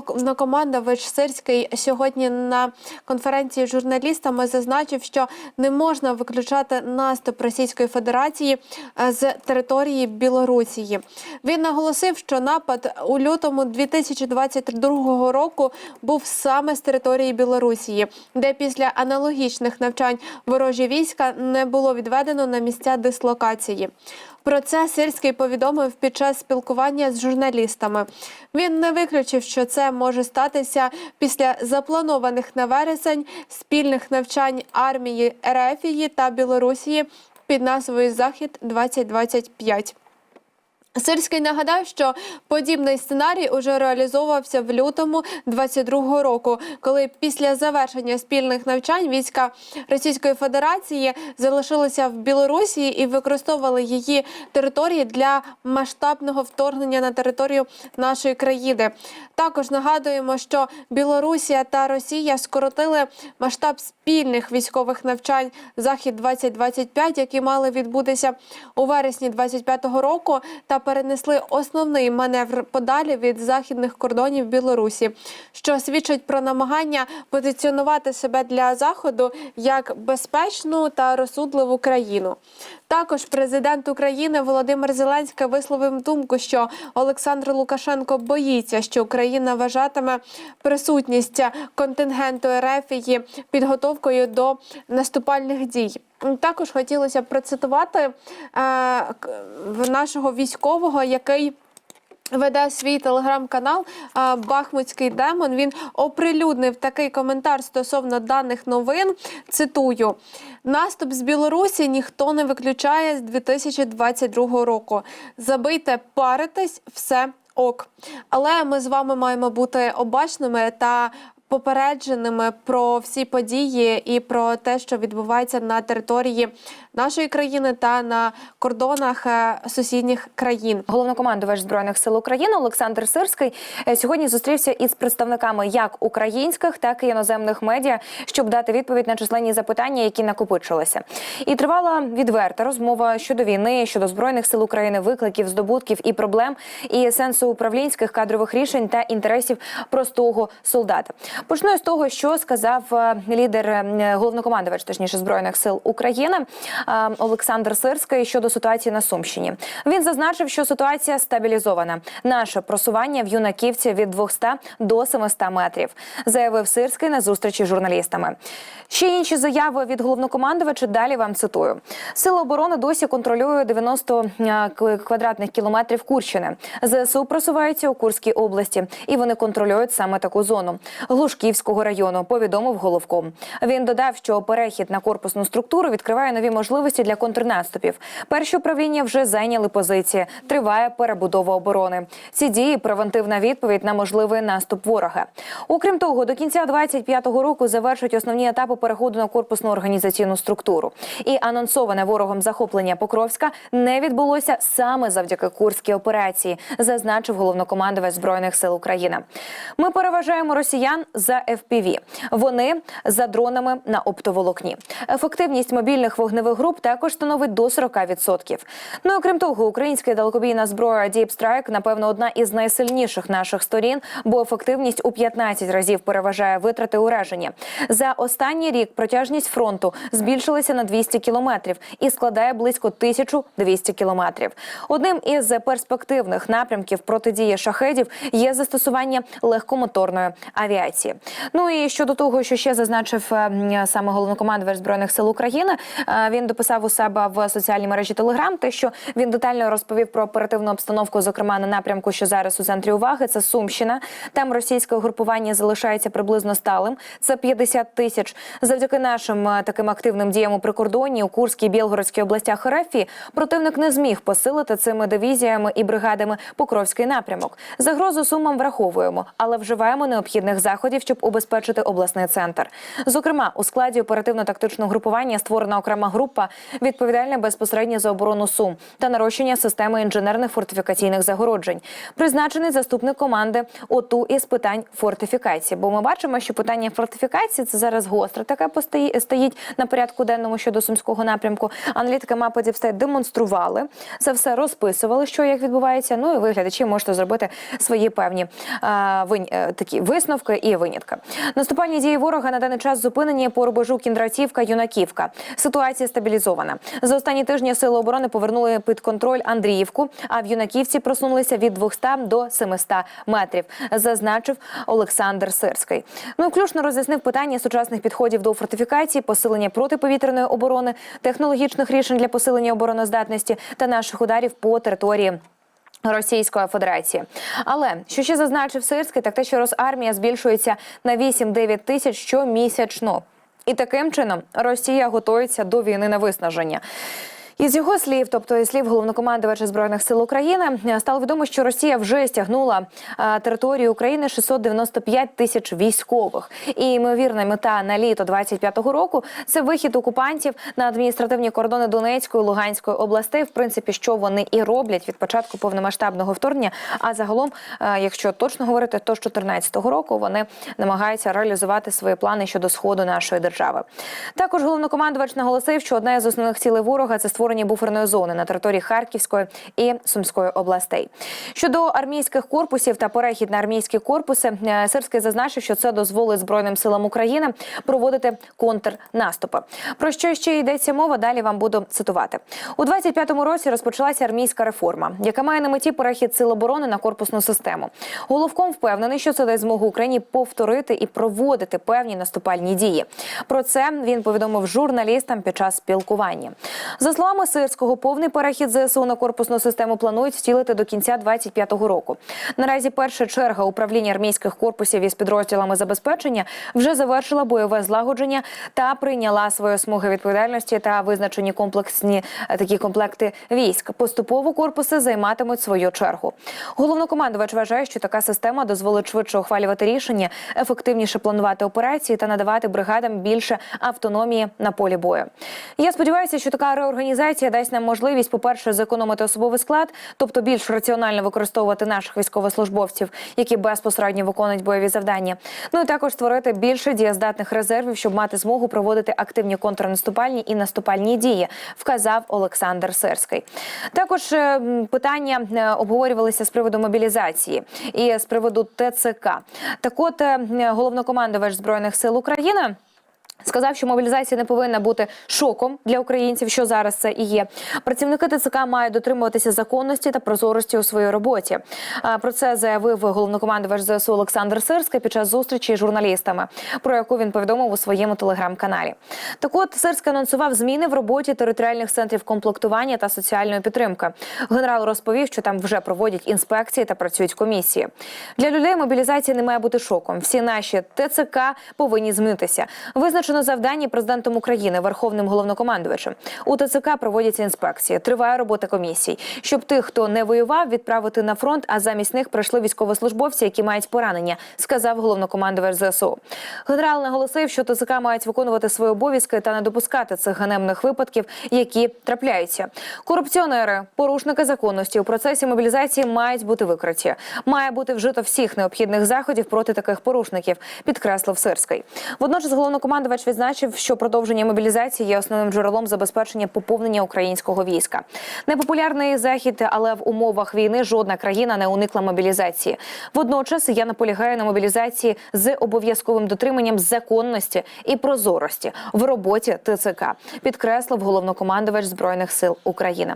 головнокомандувач Сирський сьогодні на конференції з журналістами зазначив, що не можна виключати наступ Російської Федерації е, з території Білорусії. Він наголосив, що напад у лютому 2022 року був саме з території Білорусії, де після аналогічних навчань ворожі війська не було відведено на місця дислокації. Про це Сирський повідомив під час спілкування з журналістами. Він не виключив, що це може статися після запланованих на вересень спільних навчань армії Ерефії та Білорусії під назвою Захід 2025 Сирський нагадав, що подібний сценарій уже реалізовувався в лютому 22-го року, коли після завершення спільних навчань війська Російської Федерації залишилися в Білорусі і використовували її території для масштабного вторгнення на територію нашої країни. Також нагадуємо, що Білорусія та Росія скоротили масштаб спільних військових навчань Захід 2025 які мали відбутися у вересні 25-го року, та перенесли основний маневр подалі від західних кордонів Білорусі, що свідчить про намагання позиціонувати себе для заходу як безпечну та розсудливу країну. Також президент України Володимир Зеленський висловив думку, що Олександр Лукашенко боїться, що Україна вважатиме присутність контингенту РФ підготовкою до наступальних дій. Також хотілося б процитувати е, нашого військового, який. Веде свій телеграм-канал Бахмутський демон. Він оприлюднив такий коментар стосовно даних новин. Цитую: наступ з Білорусі ніхто не виключає з 2022 року. Забийте, паритесь, все ок. Але ми з вами маємо бути обачними та. Попередженими про всі події і про те, що відбувається на території нашої країни та на кордонах е, сусідніх країн. Головнокомандувач збройних сил України Олександр Сирський е, сьогодні зустрівся із представниками як українських, так і іноземних медіа, щоб дати відповідь на численні запитання, які накопичилися. І тривала відверта розмова щодо війни, щодо збройних сил України, викликів, здобутків і проблем, і сенсу управлінських кадрових рішень та інтересів простого солдата. Почну з того, що сказав е, лідер е, головнокомандувач, точніше збройних сил України е, Олександр Сирський щодо ситуації на Сумщині. Він зазначив, що ситуація стабілізована. Наше просування в юнаківці від 200 до 700 метрів, заявив Сирський на зустрічі з журналістами. Ще інші заяви від головнокомандувача. Далі вам цитую: Сили оборони досі контролює 90 квадратних кілометрів Курщини. ЗСУ просуваються у Курській області, і вони контролюють саме таку зону Глушківського району. Повідомив головком. Він додав, що перехід на корпусну структуру відкриває нові можливості для контрнаступів. Перші управління вже зайняли позиції. Триває перебудова оборони. Ці дії превентивна відповідь на можливий наступ ворога. Окрім того, до кінця 25-го року завершать основні етапи переходу на корпусну організаційну структуру. І анонсоване ворогом захоплення Покровська не відбулося саме завдяки курській операції, зазначив головнокомандувач збройних сил України. Ми переважаємо росіян за FPV. Вони за дронами на оптоволокні. Ефективність мобільних вогневих груп також становить до 40%. Ну окрім того, українська далекобійна зброя Deep Strike, напевно, одна із найсильніших наших сторін, бо ефективність у 15 разів переважає витрати ураження. За останній рік протяжність фронту збільшилася на 200 кілометрів і складає близько 1200 кілометрів. Одним із перспективних напрямків протидії шахедів є застосування легкомоторної авіації. Ну і щодо того, що ще зазначив е, саме головнокомандувач збройних сил України, е, він дописав у себе в соціальній мережі Телеграм, те, що він детально розповів про оперативну обстановку, зокрема на напрямку, що зараз у центрі уваги. Це Сумщина. Там російське угрупування залишається приблизно сталим. Це 50 тисяч. Завдяки нашим е, таким активним діям у прикордонні у Курській Білгородській областях РФ противник не зміг посилити цими дивізіями і бригадами Покровський напрямок. Загрозу сумам враховуємо, але вживаємо необхідних заходів підходів, щоб убезпечити обласний центр. Зокрема, у складі оперативно-тактичного групування створена окрема група, відповідальна безпосередньо за оборону Сум та нарощення системи інженерних фортифікаційних загороджень. Призначений заступник команди ОТУ із питань фортифікації. Бо ми бачимо, що питання фортифікації це зараз гостре таке стоїть на порядку денному щодо сумського напрямку. Аналітики мапи Діпстейт демонстрували це все розписували, що як відбувається. Ну і ви глядачі можете зробити свої певні е, вин- е, такі висновки і винятки. Наступальні дії ворога на даний час зупинені по рубежу Кіндратівка, Юнаківка. Ситуація стабілізована. За останні тижні сили оборони повернули під контроль Андріївку, а в Юнаківці просунулися від 200 до 700 метрів. Зазначив Олександр Сирський. Ну включно роз'яснив питання сучасних підходів до фортифікації, посилення протиповітряної оборони, технологічних рішень для посилення обороноздатності та наших ударів по території. Російської Федерації, але що ще зазначив Сирський, так те, що Росармія збільшується на 8-9 тисяч щомісячно, і таким чином Росія готується до війни на виснаження. Із його слів, тобто із слів головнокомандувача збройних сил України, е, стало відомо, що Росія вже стягнула е, територію України 695 тисяч військових. І ймовірна мета на літо 25-го року це вихід окупантів на адміністративні кордони Донецької Луганської областей. В принципі, що вони і роблять від початку повномасштабного вторгнення. А загалом, е, якщо точно говорити, то з 14-го року вони намагаються реалізувати свої плани щодо сходу нашої держави. Також головнокомандувач наголосив, що одна із основних цілей ворога це створення буферної зони на території Харківської і Сумської областей. Щодо армійських корпусів та перехід на армійські корпуси, е, Сирський зазначив, що це дозволить збройним силам України проводити контрнаступи. Про що ще йдеться мова? Далі вам буду цитувати у 25-му році. Розпочалася армійська реформа, яка має на меті перехід сил оборони на корпусну систему. Головком впевнений, що це дасть змогу Україні повторити і проводити певні наступальні дії. Про це він повідомив журналістам під час спілкування. За словами Сирського, повний перехід ЗСУ на корпусну систему планують втілити до кінця 25-го року. Наразі перша черга управління армійських корпусів із підрозділами забезпечення вже завершила бойове злагодження та прийняла свої смуги відповідальності та визначені комплексні е, такі комплекти військ. Поступово корпуси займатимуть свою чергу. Головнокомандувач вважає, що така система дозволить швидше ухвалювати рішення, ефективніше планувати операції та надавати бригадам більше автономії на полі бою. Я сподіваюся, що така реорганізація дасть нам можливість, по-перше, зекономити особовий склад, тобто більш раціонально використовувати наших військовослужбовців, які безпосередньо виконують бойові завдання. Ну і також створити більше дієздатних резервів, щоб мати змогу проводити активні контрнаступальні і наступальні дії, вказав Олександр Сирський. Також е, питання е, обговорювалися з приводу мобілізації і з приводу ТЦК. Так, от е, головнокомандувач збройних сил України. Сказав, що мобілізація не повинна бути шоком для українців, що зараз це і є. Працівники ТЦК мають дотримуватися законності та прозорості у своїй роботі. Про це заявив головнокомандувач ЗСУ Олександр Сирський під час зустрічі з журналістами, про яку він повідомив у своєму телеграм-каналі. Так от Сирський анонсував зміни в роботі територіальних центрів комплектування та соціальної підтримки. Генерал розповів, що там вже проводять інспекції та працюють комісії. Для людей мобілізація не має бути шоком. Всі наші ТЦК повинні змінитися. Визначено завдання президентом України, верховним головнокомандувачем. У ТЦК проводяться інспекції. Триває робота комісій, щоб тих, хто не воював, відправити на фронт, а замість них прийшли військовослужбовці, які мають поранення, сказав головнокомандувач ЗСУ. Генерал наголосив, що ТЦК мають виконувати свої обов'язки та не допускати цих ганебних випадків, які трапляються. Корупціонери, порушники законності у процесі мобілізації мають бути викриті. Має бути вжито всіх необхідних заходів проти таких порушників, підкреслив Сирський. Водночас головнокомандувач відзначив, що продовження мобілізації є основним джерелом забезпечення поповнення українського війська. Непопулярний захід, але в умовах війни жодна країна не уникла мобілізації. Водночас я наполягаю на мобілізації з обов'язковим дотриманням законності і прозорості в роботі ТЦК, підкреслив головнокомандувач збройних сил України.